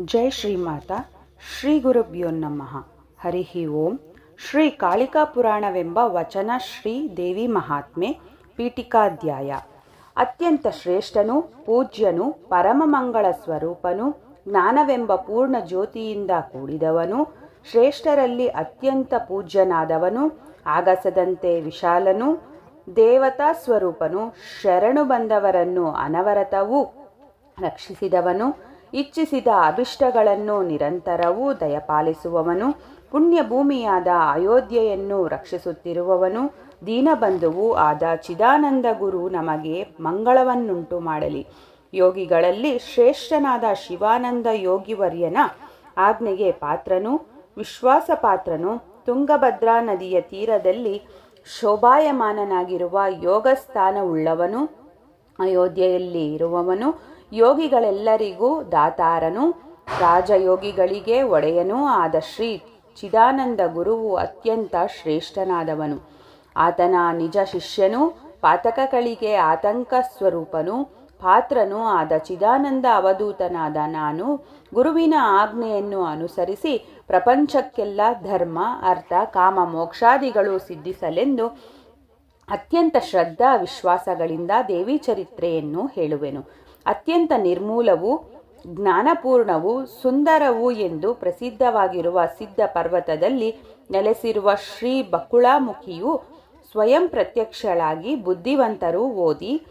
ಜೈ ಶ್ರೀಮಾತ, ಶ್ರೀ ಗುರುಭ್ಯೋ ನಮಃ. ಹರಿ ಓಂ. ಶ್ರೀ ಕಾಳಿಕಾ ಪುರಾಣವೆಂಬ ವಚನ ಶ್ರೀ ದೇವಿ ಮಹಾತ್ಮೆ, ಪೀಠಿಕಾಧ್ಯಾಯ. ಅತ್ಯಂತ ಶ್ರೇಷ್ಠನು, ಪೂಜ್ಯನು ಪರಮಮಂಗಳ ಸ್ವರೂಪನು, ಜ್ಞಾನವೆಂಬ ಪೂರ್ಣ ಜ್ಯೋತಿಯಿಂದ ಕೂಡಿದವನು, ಶ್ರೇಷ್ಠರಲ್ಲಿ ಅತ್ಯಂತ ಪೂಜ್ಯನಾದವನು, ಆಗಸದಂತೆ ವಿಶಾಲನು, ದೇವತಾ ಸ್ವರೂಪನು, ಶರಣು ಬಂದವರನ್ನು ಅನವರತವೂ ರಕ್ಷಿಸಿದವನು ಇಚ್ಛಿಸಿದ ಅಭಿಷ್ಟಗಳನ್ನು ನಿರಂತರವೂ ದಯಪಾಲಿಸುವವನು, ಪುಣ್ಯಭೂಮಿಯಾದ ಅಯೋಧ್ಯೆಯನ್ನು ರಕ್ಷಿಸುತ್ತಿರುವವನು, ದೀನಬಂಧುವು ಆದ ಚಿದಾನಂದ ಗುರು ನಮಗೆ ಮಂಗಳವನ್ನುಂಟು ಮಾಡಲಿ. ಯೋಗಿಗಳಲ್ಲಿ ಶ್ರೇಷ್ಠನಾದ ಶಿವಾನಂದ ಯೋಗಿವರ್ಯನ ಆಜ್ಞೆಗೆ ಪಾತ್ರನು, ವಿಶ್ವಾಸಪಾತ್ರನು, ತುಂಗಭದ್ರಾ ನದಿಯ ತೀರದಲ್ಲಿ ಶೋಭಾಯಮಾನನಾಗಿರುವ ಯೋಗಸ್ಥಾನವುಳ್ಳವನು, ಅಯೋಧ್ಯೆಯಲ್ಲಿ ಇರುವವನು ಯೋಗಿಗಳೆಲ್ಲರಿಗೂ ದಾತಾರನು, ರಾಜಯೋಗಿಗಳಿಗೆ ಒಡೆಯನೂ ಆದ ಶ್ರೀ ಚಿದಾನಂದ ಗುರುವು ಅತ್ಯಂತ ಶ್ರೇಷ್ಠನಾದವನು. ಆತನ ನಿಜ ಶಿಷ್ಯನು ಪಾತಕಗಳಿಗೆ ಆತಂಕ ಸ್ವರೂಪನು, ಪಾತ್ರನೂ ಆದ ಚಿದಾನಂದ ಅವಧೂತನಾದ ನಾನು ಗುರುವಿನ ಆಜ್ಞೆಯನ್ನು ಅನುಸರಿಸಿ ಪ್ರಪಂಚಕ್ಕೆಲ್ಲ ಧರ್ಮ, ಅರ್ಥ, ಕಾಮ, ಮೋಕ್ಷಾದಿಗಳು ಸಿದ್ಧಿಸಲೆಂದು ಅತ್ಯಂತ ಶ್ರದ್ಧಾ ವಿಶ್ವಾಸಗಳಿಂದ ದೇವಿ ಚರಿತ್ರೆಯನ್ನು ಹೇಳುವೆನು. ಅತ್ಯಂತ ನಿರ್ಮೂಲವು, ಜ್ಞಾನಪೂರ್ಣವು ಸುಂದರವು ಎಂದು ಪ್ರಸಿದ್ಧವಾಗಿರುವ ಸಿದ್ಧ ಪರ್ವತದಲ್ಲಿ ನೆಲೆಸಿರುವ ಶ್ರೀ ಬಕುಳಾಮುಖಿಯು ಸ್ವಯಂ ಪ್ರತ್ಯಕ್ಷಳಾಗಿ ಬುದ್ಧಿವಂತರು ಓದಿ,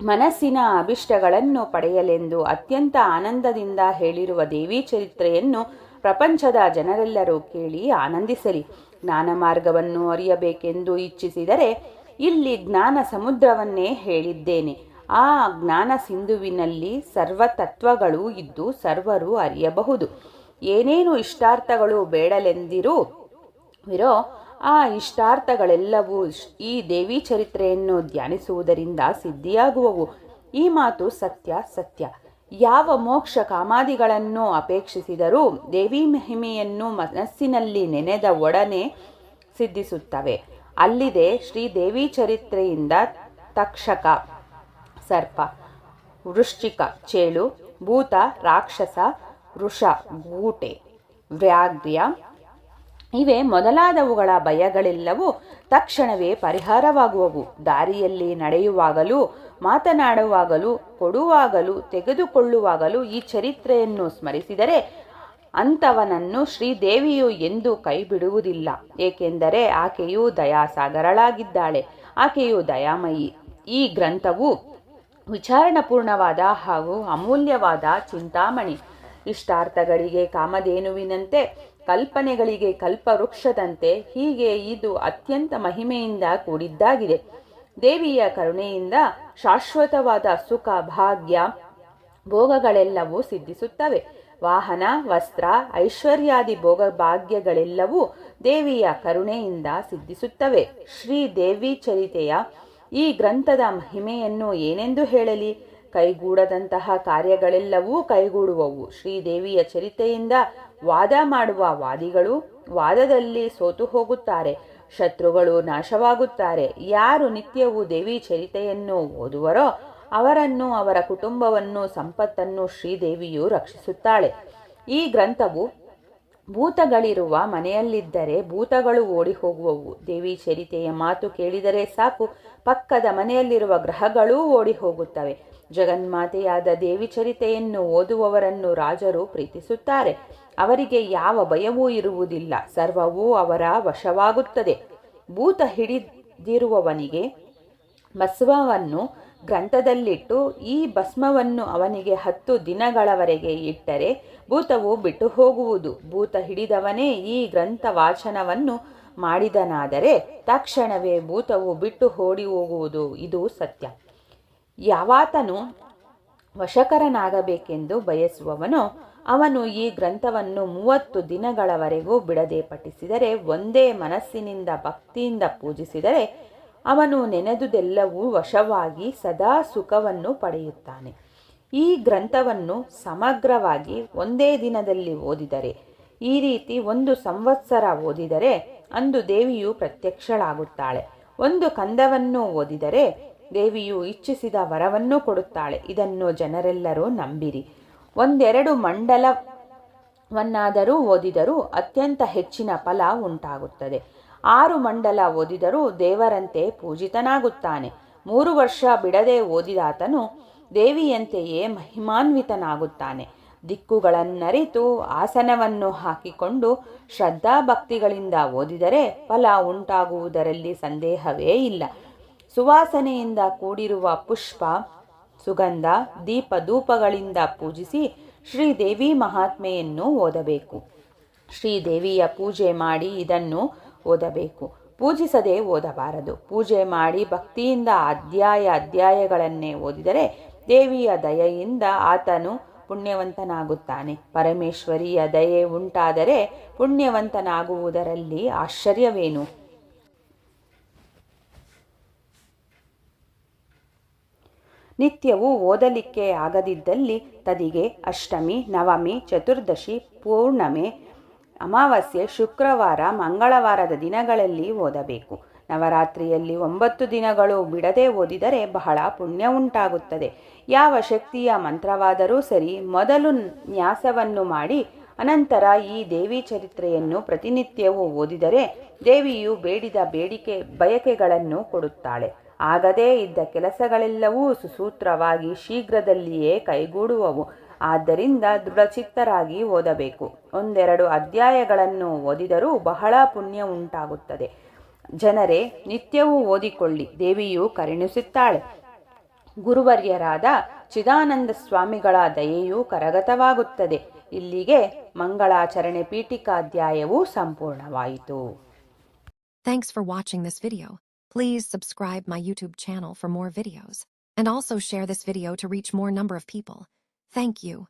ಮನಸ್ಸಿನ ಅಭಿಷ್ಟಗಳನ್ನು ಪಡೆಯಲೆಂದು ಅತ್ಯಂತ ಆನಂದದಿಂದ ಹೇಳಿರುವ ದೇವಿ ಚರಿತ್ರೆಯನ್ನು ಪ್ರಪಂಚದ ಜನರೆಲ್ಲರೂ ಕೇಳಿ ಆನಂದಿಸಲಿ. ಜ್ಞಾನ ಮಾರ್ಗವನ್ನು ಅರಿಯಬೇಕೆಂದು ಇಚ್ಛಿಸಿದರೆ ಇಲ್ಲಿ ಜ್ಞಾನ ಸಮುದ್ರವನ್ನೇ ಹೇಳಿದ್ದೇನೆ. ಆ ಜ್ಞಾನ ಸಿಂಧುವಿನಲ್ಲಿ ಸರ್ವತತ್ವಗಳು ಇದ್ದು ಸರ್ವರು ಅರಿಯಬಹುದು. ಏನೇನು ಇಷ್ಟಾರ್ಥಗಳು ಬೇಡಲೆಂದಿರು ವಿರೋ, ಆ ಇಷ್ಟಾರ್ಥಗಳೆಲ್ಲವೂ ಈ ದೇವಿ ಚರಿತ್ರೆಯನ್ನು ಧ್ಯಾನಿಸುವುದರಿಂದ ಸಿದ್ಧಿಯಾಗುವವು. ಈ ಮಾತು ಸತ್ಯ ಸತ್ಯ. ಯಾವ ಮೋಕ್ಷ ಕಾಮಾದಿಗಳನ್ನು ಅಪೇಕ್ಷಿಸಿದರೂ ದೇವಿ ಮಹಿಮೆಯನ್ನು ಮನಸ್ಸಿನಲ್ಲಿ ನೆನೆದ ಒಡನೆ ಸಿದ್ಧಿಸುತ್ತವೆ. ಅಲ್ಲಿದೆ ಶ್ರೀ ದೇವಿ ಚರಿತ್ರೆಯಿಂದ ತಕ್ಷಕ. ಸರ್ಪ, ವೃಶ್ಚಿಕ, ಚೇಳು, ಭೂತ, ರಾಕ್ಷಸ, ವೃಷ, ಗೂಟೆ ವ್ಯಾಘ್ರ್ಯ ಇವೆ ಮೊದಲಾದವುಗಳ ಭಯಗಳೆಲ್ಲವೂ ತಕ್ಷಣವೇ ಪರಿಹಾರವಾಗುವವು. ದಾರಿಯಲ್ಲಿ ನಡೆಯುವಾಗಲೂ, ಮಾತನಾಡುವಾಗಲೂ, ಕೊಡುವಾಗಲೂ, ತೆಗೆದುಕೊಳ್ಳುವಾಗಲೂ ಈ ಚರಿತ್ರೆಯನ್ನು ಸ್ಮರಿಸಿದರೆ ಅಂಥವನನ್ನು ಶ್ರೀದೇವಿಯು ಎಂದು ಕೈಬಿಡುವುದಿಲ್ಲ. ಏಕೆಂದರೆ ಆಕೆಯು ದಯಾಸಾಗರಳಾಗಿದ್ದಾಳೆ. ಆಕೆಯು ದಯಾಮಯಿ. ಈ ಗ್ರಂಥವು ವಿಚಾರಣಪೂರ್ಣವಾದ ಹಾಗೂ ಅಮೂಲ್ಯವಾದ ಚಿಂತಾಮಣಿ. ಇಷ್ಟಾರ್ಥಗಳಿಗೆ, ಕಾಮಧೇನುವಿನಂತೆ, ಕಲ್ಪನೆಗಳಿಗೆ ಕಲ್ಪವೃಕ್ಷದಂತೆ ಹೀಗೆ ಇದು ಅತ್ಯಂತ ಮಹಿಮೆಯಿಂದ ಕೂಡಿದ್ದಾಗಿದೆ. ದೇವಿಯ ಕರುಣೆಯಿಂದ ಶಾಶ್ವತವಾದ ಸುಖ, ಭಾಗ್ಯ, ಭೋಗಗಳೆಲ್ಲವೂ ಸಿದ್ಧಿಸುತ್ತವೆ. ವಾಹನ, ವಸ್ತ್ರ, ಐಶ್ವರ್ಯಾದಿ ಭೋಗ ಭಾಗ್ಯಗಳೆಲ್ಲವೂ ದೇವಿಯ ಕರುಣೆಯಿಂದ ಸಿದ್ಧಿಸುತ್ತವೆ. ಶ್ರೀ ದೇವಿ ಚರಿತೆಯ ಈ ಗ್ರಂಥದ ಮಹಿಮೆಯನ್ನು ಏನೆಂದು ಹೇಳಲಿ? ಕೈಗೂಡದಂತಹ ಕಾರ್ಯಗಳೆಲ್ಲವೂ ಕೈಗೂಡುವವು. ಶ್ರೀದೇವಿಯ ಚರಿತೆಯಿಂದ ವಾದ ಮಾಡುವ ವಾದಿಗಳು ವಾದದಲ್ಲಿ ಸೋತು ಹೋಗುತ್ತಾರೆ, ಶತ್ರುಗಳು ನಾಶವಾಗುತ್ತಾರೆ. ಯಾರು ನಿತ್ಯವೂ ದೇವಿ ಚರಿತೆಯನ್ನು ಓದುವರೋ ಅವರನ್ನು, ಅವರ ಕುಟುಂಬವನ್ನು, ಸಂಪತ್ತನ್ನು ಶ್ರೀದೇವಿಯು ರಕ್ಷಿಸುತ್ತಾಳೆ. ಈ ಗ್ರಂಥವು ಭೂತಗಳಿರುವ ಮನೆಯಲ್ಲಿದ್ದರೆ ಭೂತಗಳು ಓಡಿ ಹೋಗುವವು ದೇವಿ ಚರಿತೆಯ ಮಾತು ಕೇಳಿದರೆ ಸಾಕು, ಪಕ್ಕದ ಮನೆಯಲ್ಲಿರುವ ಗ್ರಹಗಳೂ ಓಡಿ ಹೋಗುತ್ತವೆ ಜಗನ್ಮಾತೆಯಾದ ದೇವಿ ಚರಿತೆಯನ್ನು ಓದುವವರನ್ನು ರಾಜರು ಪ್ರೀತಿಸುತ್ತಾರೆ. ಅವರಿಗೆ ಯಾವ ಭಯವೂ ಇರುವುದಿಲ್ಲ, ಸರ್ವವೂ ಅವರ ವಶವಾಗುತ್ತದೆ. ಭೂತ ಹಿಡಿದಿರುವವನಿಗೆ ಭಸ್ಮವನ್ನು ಗ್ರಂಥದಲ್ಲಿಟ್ಟು ಈ ಭಸ್ಮವನ್ನು ಅವನಿಗೆ ಹತ್ತು ದಿನಗಳವರೆಗೆ ಇಟ್ಟರೆ ಭೂತವು ಬಿಟ್ಟು ಹೋಗುವುದು. ಭೂತ ಹಿಡಿದವನೇ ಈ ಗ್ರಂಥ ವಾಚನವನ್ನು ಮಾಡಿದನಾದರೆ ತಕ್ಷಣವೇ ಭೂತವು ಬಿಟ್ಟು ಓಡಿ ಹೋಗುವುದು. ಇದು ಸತ್ಯ. ಯಾವಾತನು ವಶಕರನಾಗಬೇಕೆಂದು ಬಯಸುವವನು, ಅವನು ಈ ಗ್ರಂಥವನ್ನು ಮೂವತ್ತು ದಿನಗಳವರೆಗೂ ಬಿಡದೆ ಪಠಿಸಿದರೆ, ಒಂದೇ ಮನಸ್ಸಿನಿಂದ ಭಕ್ತಿಯಿಂದ ಪೂಜಿಸಿದರೆ ಅವನು ನೆನೆದುದೆಲ್ಲವೂ ವಶವಾಗಿ ಸದಾ ಸುಖವನ್ನು ಪಡೆಯುತ್ತಾನೆ. ಈ ಗ್ರಂಥವನ್ನು ಸಮಗ್ರವಾಗಿ ಒಂದೇ ದಿನದಲ್ಲಿ ಓದಿದರೆ, ಈ ರೀತಿ ಒಂದು ಸಂವತ್ಸರ ಓದಿದರೆ ಅಂದು ದೇವಿಯು ಪ್ರತ್ಯಕ್ಷಳಾಗುತ್ತಾಳೆ. ಒಂದು ಕಂದವನ್ನು ಓದಿದರೆ ದೇವಿಯು ಇಚ್ಛಿಸಿದ ವರವನ್ನು ಕೊಡುತ್ತಾಳೆ. ಇದನ್ನು ಜನರೆಲ್ಲರೂ ನಂಬಿರಿ. ಒಂದೆರಡು ಮಂಡಲವನ್ನಾದರೂ ಓದಿದರೂ ಅತ್ಯಂತ ಹೆಚ್ಚಿನ ಫಲ ಉಂಟಾಗುತ್ತದೆ. ಆರು ಮಂಡಲ ಓದಿದರೂ ದೇವರಂತೆ ಪೂಜಿತನಾಗುತ್ತಾನೆ. ಮೂರು ವರ್ಷ ಬಿಡದೆ ಓದಿದಾತನು ದೇವಿಯಂತೆಯೇ ಮಹಿಮಾನ್ವಿತನಾಗುತ್ತಾನೆ. ದಿಕ್ಕುಗಳನ್ನರಿತು ಆಸನವನ್ನು ಹಾಕಿಕೊಂಡು ಶ್ರದ್ಧಾಭಕ್ತಿಗಳಿಂದ ಓದಿದರೆ ಫಲ ಉಂಟಾಗುವುದರಲ್ಲಿ ಸಂದೇಹವೇ ಇಲ್ಲ. ಸುವಾಸನೆಯಿಂದ ಕೂಡಿರುವ ಪುಷ್ಪ, ಸುಗಂಧ ದೀಪ ಧೂಪಗಳಿಂದ ಪೂಜಿಸಿ ಶ್ರೀದೇವಿ ಮಹಾತ್ಮೆಯನ್ನು ಓದಬೇಕು. ಶ್ರೀದೇವಿಯ ಪೂಜೆ ಮಾಡಿ ಇದನ್ನು ಓದಬೇಕು. ಪೂಜಿಸದೆ ಓದಬಾರದು. ಪೂಜೆ ಮಾಡಿ ಭಕ್ತಿಯಿಂದ ಅಧ್ಯಾಯ ಅಧ್ಯಾಯಗಳನ್ನೇ ಓದಿದರೆ ದೇವಿಯ ದಯೆಯಿಂದ ಆತನು ಪುಣ್ಯವಂತನಾಗುತ್ತಾನೆ. ಪರಮೇಶ್ವರಿಯ ದಯೆ ಉಂಟಾದರೆ ಪುಣ್ಯವಂತನಾಗುವುದರಲ್ಲಿ ಆಶ್ಚರ್ಯವೇನು? ನಿತ್ಯವೂ ಓದಲಿಕ್ಕೆ ಆಗದಿದ್ದಲ್ಲಿ ತದಿಗೆ ಅಷ್ಟಮಿ, ನವಮಿ, ಚತುರ್ದಶಿ, ಪೂರ್ಣಮೆ ಅಮಾವಾಸ್ಯೆ, ಶುಕ್ರವಾರ, ಮಂಗಳವಾರದ ದಿನಗಳಲ್ಲಿ ಓದಬೇಕು. ನವರಾತ್ರಿಯಲ್ಲಿ ಒಂಬತ್ತು ದಿನಗಳು ಬಿಡದೆ ಓದಿದರೆ ಬಹಳ ಪುಣ್ಯ ಉಂಟಾಗುತ್ತದೆ. ಯಾವ ಶಕ್ತಿಯ ಮಂತ್ರವಾದರೂ ಸರಿ ಮೊದಲು ನ್ಯಾಸವನ್ನು ಮಾಡಿ, ಅನಂತರ ಈ ದೇವಿ ಚರಿತ್ರೆಯನ್ನು ಪ್ರತಿನಿತ್ಯವೂ ಓದಿದರೆ ದೇವಿಯು ಬೇಡಿದ ಬೇಡಿಕೆ, ಬಯಕೆಗಳನ್ನು ಕೊಡುತ್ತಾಳೆ. ಆಗದೇ ಇದ್ದ ಕೆಲಸಗಳೆಲ್ಲವೂ ಸುಸೂತ್ರವಾಗಿ ಶೀಘ್ರದಲ್ಲಿಯೇ ಕೈಗೂಡುವವು. ಆದ್ದರಿಂದ ದೃಢಚಿತ್ತರಾಗಿ ಓದಬೇಕು. ಒಂದೆರಡು ಅಧ್ಯಾಯಗಳನ್ನು ಓದಿದರೂ ಬಹಳ ಪುಣ್ಯ ಉಂಟಾಗುತ್ತದೆ. ಜನರೇ, ನಿತ್ಯವೂ ಓದಿಕೊಳ್ಳಿ. ದೇವಿಯು ಕರುಣಿಸುತ್ತಾಳೆ. ಗುರುವರ್ಯರಾದ ಚಿದಾನಂದ ಸ್ವಾಮಿಗಳ ದಯೆಯೂ ಕರಗತವಾಗುತ್ತದೆ. ಇಲ್ಲಿಗೆ ಮಂಗಳಾಚರಣೆ ಪೀಠಿಕಾಧ್ಯಾಯವು ಸಂಪೂರ್ಣವಾಯಿತು. Thanks for watching this video Please subscribe my YouTube channel for more videos. And also share this video to reach more number of people. Thank you.